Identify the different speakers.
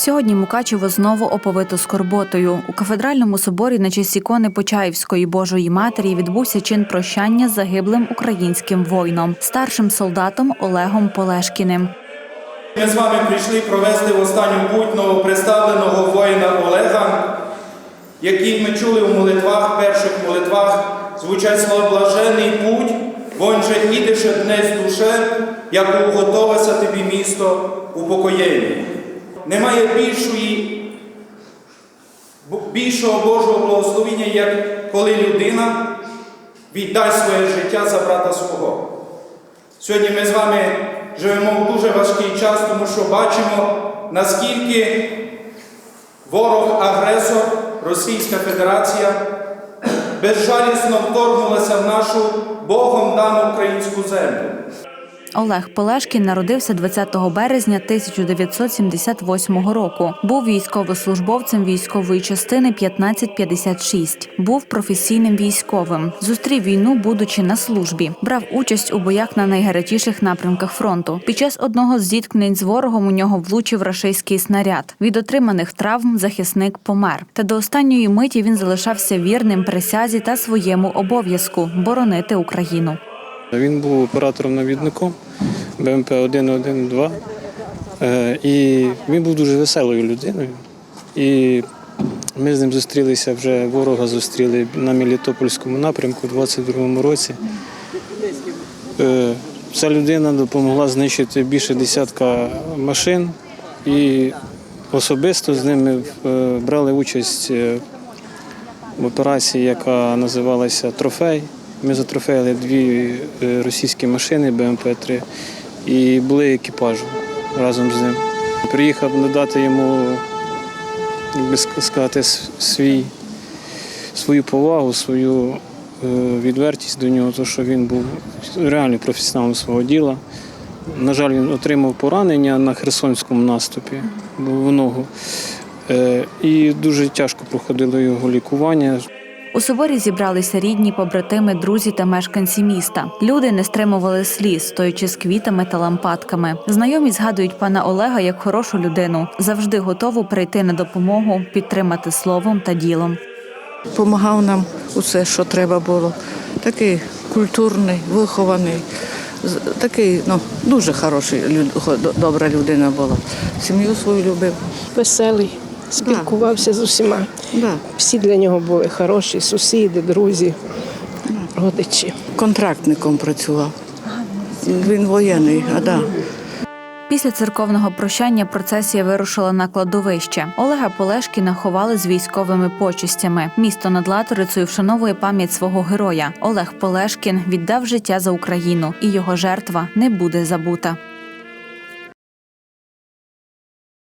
Speaker 1: Сьогодні Мукачево знову оповито скорботою. У кафедральному соборі на честь ікони Почаївської Божої Матері відбувся чин прощання з загиблим українським воїном, старшим солдатом Олегом Полешкіним.
Speaker 2: Ми з вами прийшли провести в останню путь новоприставленого воїна Олега, який ми чули у молитвах, перших молитвах, звучать слова блажений путь, вон же ідеш днес душе, як уготовася тобі місто упокоєння. Немає більшої, більшого Божого благословення, як коли людина віддасть своє життя за брата свого. Сьогодні ми з вами живемо в дуже важкий час, тому що бачимо, наскільки ворог-агресор, Російська Федерація, безжалісно вторгнулася в нашу Богом дану українську землю.
Speaker 1: Олег Полешкін народився 20 березня 1978 року. Був військовослужбовцем військової частини 1556. Був професійним військовим. Зустрів війну, будучи на службі. Брав участь у боях на найгарячіших напрямках фронту. Під час одного з зіткнень з ворогом у нього влучив рашистський снаряд. Від отриманих травм захисник помер. Та до останньої миті він залишався вірним присязі та своєму обов'язку боронити Україну.
Speaker 3: Він був оператором-навідником БМП 112 Е, і він був дуже веселою людиною. І ми з ним зустрілися вже ворога зустріли на Мелітопольському напрямку у 22-му році. Е, Ця людина допомогла знищити більше десятка машин і особисто з ними е, брали участь в операції, яка називалася Трофей. Ми затрофеїли дві е, російські машини БМП-3 і були екіпажем разом з ним. Приїхав надати йому, як би сказати, свій, свою повагу, свою е, відвертість до нього, тому що він був реально професіоналом свого діла. На жаль, він отримав поранення на Херсонському наступі в ногу. Е, І дуже тяжко проходило його лікування.
Speaker 1: У соборі зібралися рідні, побратими, друзі та мешканці міста. Люди не стримували сліз, стоячи з квітами та лампадками. Знайомі згадують пана Олега як хорошу людину, завжди готову прийти на допомогу, підтримати словом та ділом.
Speaker 4: Помагав нам усе, що треба було. Такий культурний, вихований, з- такий ну, дуже хороший, люд- добра людина була. Сім'ю свою любив.
Speaker 5: веселий, спілкувався з усіма.
Speaker 4: Да.
Speaker 5: Всі для нього були хороші, сусіди, друзі, родичі.
Speaker 4: Контрактником працював. Він воєнний, а да.
Speaker 1: Після церковного прощання процесія вирушила на кладовище. Олега Полешкіна ховали з військовими почестями. Місто над Латорицею вшановує пам'ять свого героя. Олег Полешкін віддав життя за Україну, і його жертва не буде забута.